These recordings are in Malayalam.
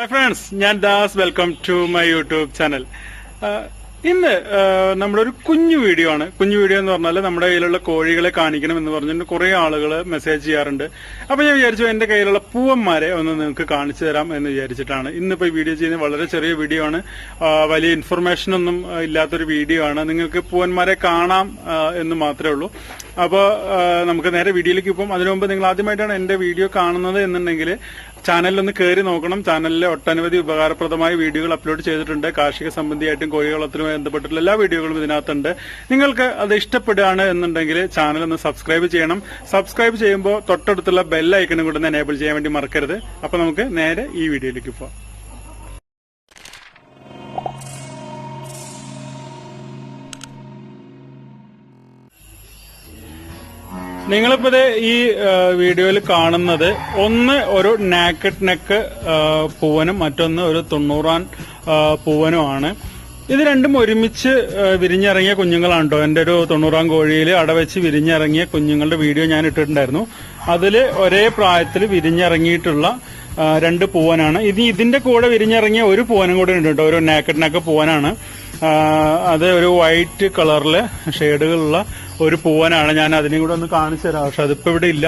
ഹായ് ഫ്രണ്ട്സ് ഞാൻ Das. Welcome to my YouTube channel ഇന്ന് നമ്മുടെ ഒരു കുഞ്ഞു വീഡിയോ ആണ്. കുഞ്ഞു വീഡിയോ എന്ന് പറഞ്ഞാൽ നമ്മുടെ കയ്യിലുള്ള കോഴികളെ കാണിക്കണം എന്ന് പറഞ്ഞിട്ട് കുറെ ആളുകൾ മെസ്സേജ് ചെയ്യാറുണ്ട്. അപ്പൊ ഞാൻ വിചാരിച്ചു എന്റെ കയ്യിലുള്ള പൂവന്മാരെ ഒന്ന് നിങ്ങൾക്ക് കാണിച്ചു തരാം എന്ന് വിചാരിച്ചിട്ടാണ്. ഇന്നിപ്പോ ഈ വീഡിയോ ചെയ്യുന്നത് വളരെ ചെറിയ വീഡിയോ ആണ്. വലിയ ഇൻഫർമേഷൻ ഒന്നും ഇല്ലാത്തൊരു വീഡിയോ ആണ്. നിങ്ങൾക്ക് പൂവന്മാരെ കാണാം എന്ന് മാത്രമേ ഉള്ളൂ. അപ്പോൾ നമുക്ക് നേരെ വീഡിയോയിലേക്ക് ഇപ്പം അതിനു മുമ്പ് നിങ്ങൾ ആദ്യമായിട്ടാണ് എന്റെ വീഡിയോ കാണുന്നത് എന്നുണ്ടെങ്കിൽ ചാനലിലൊന്ന് കയറി നോക്കണം. ചാനലിലെ ഒട്ടനവധി ഉപകാരപ്രദമായ വീഡിയോകൾ അപ്ലോഡ് ചെയ്തിട്ടുണ്ട്. കാർഷിക സംബന്ധിയായിട്ടും കോഴി വളർത്തലുമായി ബന്ധപ്പെട്ടിട്ടുള്ള എല്ലാ വീഡിയോകളും ഇതിനകത്തുണ്ട്. നിങ്ങൾക്ക് അത് ഇഷ്ടപ്പെടുകയാണ് എന്നുണ്ടെങ്കിൽ ചാനൽ ഒന്ന് സബ്സ്ക്രൈബ് ചെയ്യണം. സബ്സ്ക്രൈബ് ചെയ്യുമ്പോൾ തൊട്ടടുത്തുള്ള ബെല്ലൈക്കണും കൂടെ ഒന്ന് എനേബിൾ ചെയ്യാൻ വേണ്ടി മറക്കരുത്. അപ്പൊ നമുക്ക് നേരെ ഈ വീഡിയോയിലേക്ക് പോവാം. നിങ്ങളിപ്പോ ഈ വീഡിയോയിൽ കാണുന്നത് ഒന്ന് ഒരു നാക്കറ്റ് നെക്ക് പൂവനും മറ്റൊന്ന് ഒരു തൊണ്ണൂറാൻ പൂവനുമാണ്. ഇത് രണ്ടും ഒരുമിച്ച് വിരിഞ്ഞിറങ്ങിയ കുഞ്ഞുങ്ങളാണ് കേട്ടോ എന്റെ ഒരു തൊണ്ണൂറാം കോഴിയിൽ അടവെച്ച് വിരിഞ്ഞിറങ്ങിയ കുഞ്ഞുങ്ങളുടെ വീഡിയോ ഞാൻ ഇട്ടിട്ടുണ്ടായിരുന്നു. അതിൽ ഒരേ പ്രായത്തിൽ വിരിഞ്ഞിറങ്ങിയിട്ടുള്ള രണ്ട് പൂവനാണ്. ഇത് ഇതിന്റെ കൂടെ വിരിഞ്ഞിറങ്ങിയ ഒരു പൂവനും കൂടെ ഉണ്ട് കേട്ടോ. ഒരു നാക്കറ്റ് നെക്ക് പൂവനാണ്. അത് ഒരു വൈറ്റ് കളറിലെ ഷെയ്ഡുകളുള്ള ഒരു പൂവനാണ്. ഞാൻ അതിനെയും കൂടെ ഒന്ന് കാണിച്ചു തരാം. പക്ഷെ അതിപ്പോ ഇവിടെ ഇല്ല.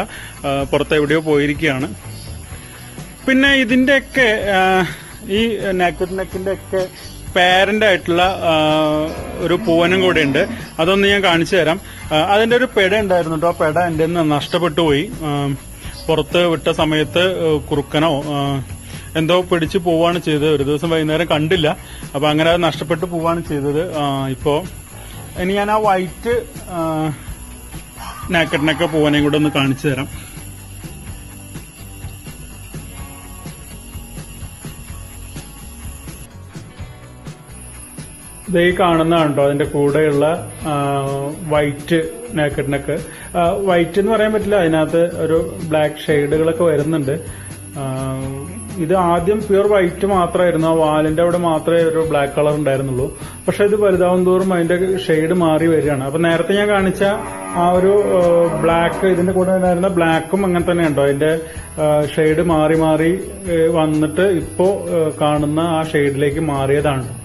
പുറത്ത് എവിടെയോ പോയിരിക്കുകയാണ്. പിന്നെ ഇതിന്റെയൊക്കെ ഈ നാക്കറ്റ് നെക്കിന്റെ ഒക്കെ പാരന്റ് ആയിട്ടുള്ള ഒരു പൂവനും കൂടെ ഉണ്ട് അതൊന്ന് ഞാൻ കാണിച്ചു തരാം. അതിന്റെ ഒരു പെട ഉണ്ടായിരുന്നു കേട്ടോ. ആ പെട എന്റെ നഷ്ടപ്പെട്ടു പോയി. പുറത്ത് വിട്ട സമയത്ത് കുറുക്കനോ എന്തോ പിടിച്ചു പോവാണ് ചെയ്തത്. ഒരു ദിവസം വൈകുന്നേരം കണ്ടില്ല. അപ്പൊ അങ്ങനെ അത് നഷ്ടപ്പെട്ടു പോവാണ് ചെയ്തത്. ഇപ്പോ ഇനി ഞാൻ ആ വൈറ്റ് നാക്കറ്റിനൊക്കെ പോകാനും കൂടെ ഒന്ന് കാണിച്ചു തരാം. ഇത് കേട്ടോ അതിന്റെ കൂടെയുള്ള വൈറ്റ് നാക്കറ്റിനൊക്കെ വൈറ്റ് എന്ന് പറയാൻ പറ്റില്ല അതിനകത്ത് ഒരു ബ്ലാക്ക് ഷെയ്ഡുകളൊക്കെ വരുന്നുണ്ട്. ഇത് ആദ്യം പ്യുർ വൈറ്റ് മാത്രമായിരുന്നു ആ വാലിന്റെ അവിടെ മാത്രമേ ഒരു ബ്ലാക്ക് കളർ ഉണ്ടായിരുന്നുള്ളൂ. പക്ഷെ ഇത് വലുതാവും തോറും അതിന്റെ ഷെയ്ഡ് മാറി വരികയാണ്. അപ്പൊ നേരത്തെ ഞാൻ കാണിച്ച ആ ഒരു ബ്ലാക്ക് ഇതിന്റെ കൂടെ ഉണ്ടായിരുന്ന ബ്ലാക്കും അങ്ങനെ തന്നെ ഉണ്ടോ? അതിന്റെ ഷെയ്ഡ് മാറി മാറി വന്നിട്ട് ഇപ്പോ കാണുന്ന ആ ഷെയ്ഡിലേക്ക് മാറിയതാണ്.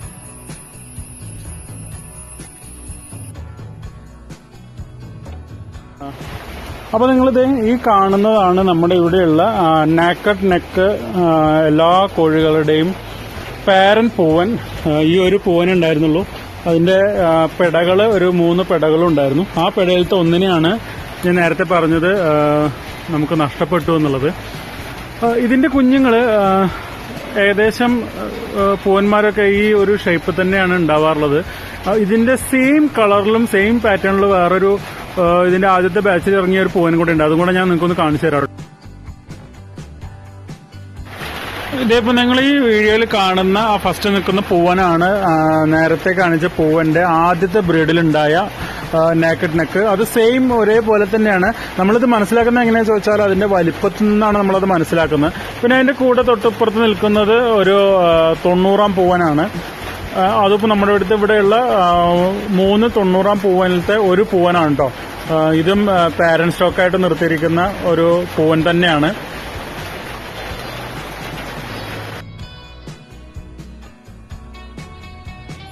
അപ്പൊ നിങ്ങളിത് ഈ കാണുന്നതാണ് നമ്മുടെ ഇവിടെയുള്ള നാക്കഡ് നെക്ക് എല്ലാ കോഴികളുടെയും പാരൻ പൂവൻ. ഈ ഒരു പൂവൻ ഉണ്ടായിരുന്നുള്ളൂ. അതിന്റെ പെടകൾ ഒരു മൂന്ന് പെടകളും ഉണ്ടായിരുന്നു. ആ പെടയിലത്തെ ഒന്നിനെയാണ് ഞാൻ നേരത്തെ പറഞ്ഞത് നമുക്ക് നഷ്ടപ്പെട്ടു എന്നുള്ളത്. ഇതിന്റെ കുഞ്ഞുങ്ങൾ ഏകദേശം പൂവന്മാരൊക്കെ ഈ ഒരു ഷേപ്പ് തന്നെയാണ് ഉണ്ടാവാറുള്ളത്. ഇതിന്റെ സെയിം കളറിലും സെയിം പാറ്റേണിലും വേറൊരു ഇതിന്റെ ആദ്യത്തെ ബാച്ചിൽ ഇറങ്ങിയ ഒരു പൂവൻ കൂടെ ഉണ്ട്. അതും കൂടെ ഞാൻ നിങ്ങൾക്കൊന്ന് കാണിച്ചു തരാം. ഇതേപ്പോ നിങ്ങൾ ഈ വീഡിയോയിൽ കാണുന്ന ആ ഫസ്റ്റ് നിൽക്കുന്ന പൂവനാണ് നേരത്തെ കാണിച്ച പൂവന്റെ ആദ്യത്തെ ബ്രീഡിലുണ്ടായ നാക്കറ്റ് നെക്ക് അത് സെയിം ഒരേപോലെ തന്നെയാണ്. നമ്മളിത് മനസ്സിലാക്കുന്നത് എങ്ങനെയാണെന്ന് ചോദിച്ചാൽ അതിന്റെ വലിപ്പത്തിൽ നിന്നാണ് നമ്മളത് മനസ്സിലാക്കുന്നത്. പിന്നെ അതിന്റെ കൂടെ തൊട്ടപ്പുറത്ത് നിൽക്കുന്നത് ഒരു തൊണ്ണൂറാം പൂവനാണ്. അതിപ്പോൾ നമ്മുടെ അടുത്ത് ഇവിടെയുള്ള മൂന്ന് തൊണ്ണൂറാം പൂവനിലത്തെ ഒരു പൂവനാണ് കേട്ടോ ഇതും പാരന്റ് സ്റ്റോക്കായിട്ട് നിർത്തിയിരിക്കുന്ന ഒരു പൂവൻ തന്നെയാണ്.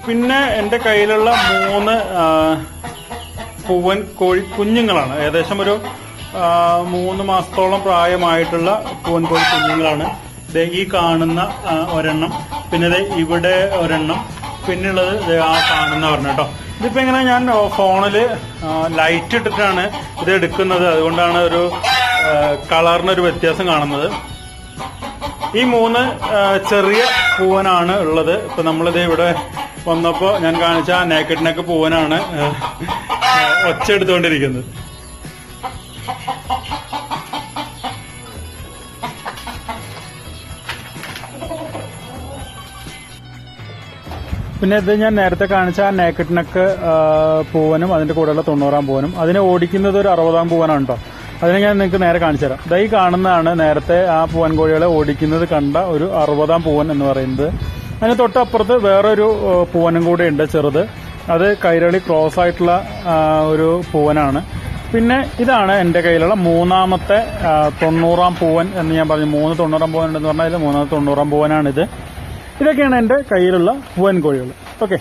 പിന്നെ എന്റെ കയ്യിലുള്ള മൂന്ന് പൂവൻ കോഴി കുഞ്ഞുങ്ങളാണ്. ഏകദേശം ഒരു മൂന്ന് മാസത്തോളം പ്രായമായിട്ടുള്ള പൂവൻ കോഴി കുഞ്ഞുങ്ങളാണ്. ഈ കാണുന്ന ഒരെണ്ണം. പിന്നെ ഇവിടെ ഒരെണ്ണം. പിന്നുള്ളത് ദേ ആ കാണുന്ന ഒരെണ്ണം കേട്ടോ. ഇതിപ്പോ ഇങ്ങനെ ഞാൻ ഫോണിൽ ലൈറ്റ് ഇട്ടിട്ടാണ് ഇത് എടുക്കുന്നത്. അതുകൊണ്ടാണ് ഒരു കളറിനൊരു വ്യത്യാസം കാണുന്നത്. ഈ മൂന്ന് ചെറിയ പൂവനാണ് ഉള്ളത്. ഇപ്പൊ നമ്മളിത് ഇവിടെ വന്നപ്പോ ഞാൻ കാണിച്ച നേക്കറ്റിനൊക്കെ പൂവനാണ്. ഒച്ച എടുത്തുകൊണ്ടിരിക്കുന്നത് പിന്നെ ഇത് ഞാൻ നേരത്തെ കാണിച്ച ആ നേക്കറ്റിനൊക്കെ പൂവനും അതിന്റെ കൂടെയുള്ള തൊണ്ണൂറാം പൂവനും. അതിനെ ഓടിക്കുന്നത് ഒരു അറുപതാം പൂവനാണ് കേട്ടോ അതിനെ ഞാൻ നിങ്ങൾക്ക് നേരെ കാണിച്ചു തരാം. ദൈ കാണുന്നതാണ് നേരത്തെ ആ പൂവൻ കോഴികളെ ഓടിക്കുന്നത് കണ്ട ഒരു അറുപതാം പൂവൻ എന്ന് പറയുന്നത്. അതിന് തൊട്ടപ്പുറത്ത് വേറൊരു പൂവനും കൂടെ ഉണ്ട് ചെറുത്. അത് കൈരളി ക്രോസ് ആയിട്ടുള്ള ഒരു പൂവനാണ്. പിന്നെ ഇതാണ് എന്റെ കയ്യിലുള്ള മൂന്നാമത്തെ തൊണ്ണൂറാം പൂവൻ എന്ന് ഞാൻ പറഞ്ഞു. മൂന്ന് തൊണ്ണൂറാം പൂവൻ ഉണ്ടെന്ന് പറഞ്ഞാൽ ഇത് മൂന്നാമത്തെ തൊണ്ണൂറാം പൂവനാണിത്. ഇതൊക്കെയാണ് എന്റെ കയ്യിലുള്ള പൂവൻ കോഴികൾ ഓക്കെ.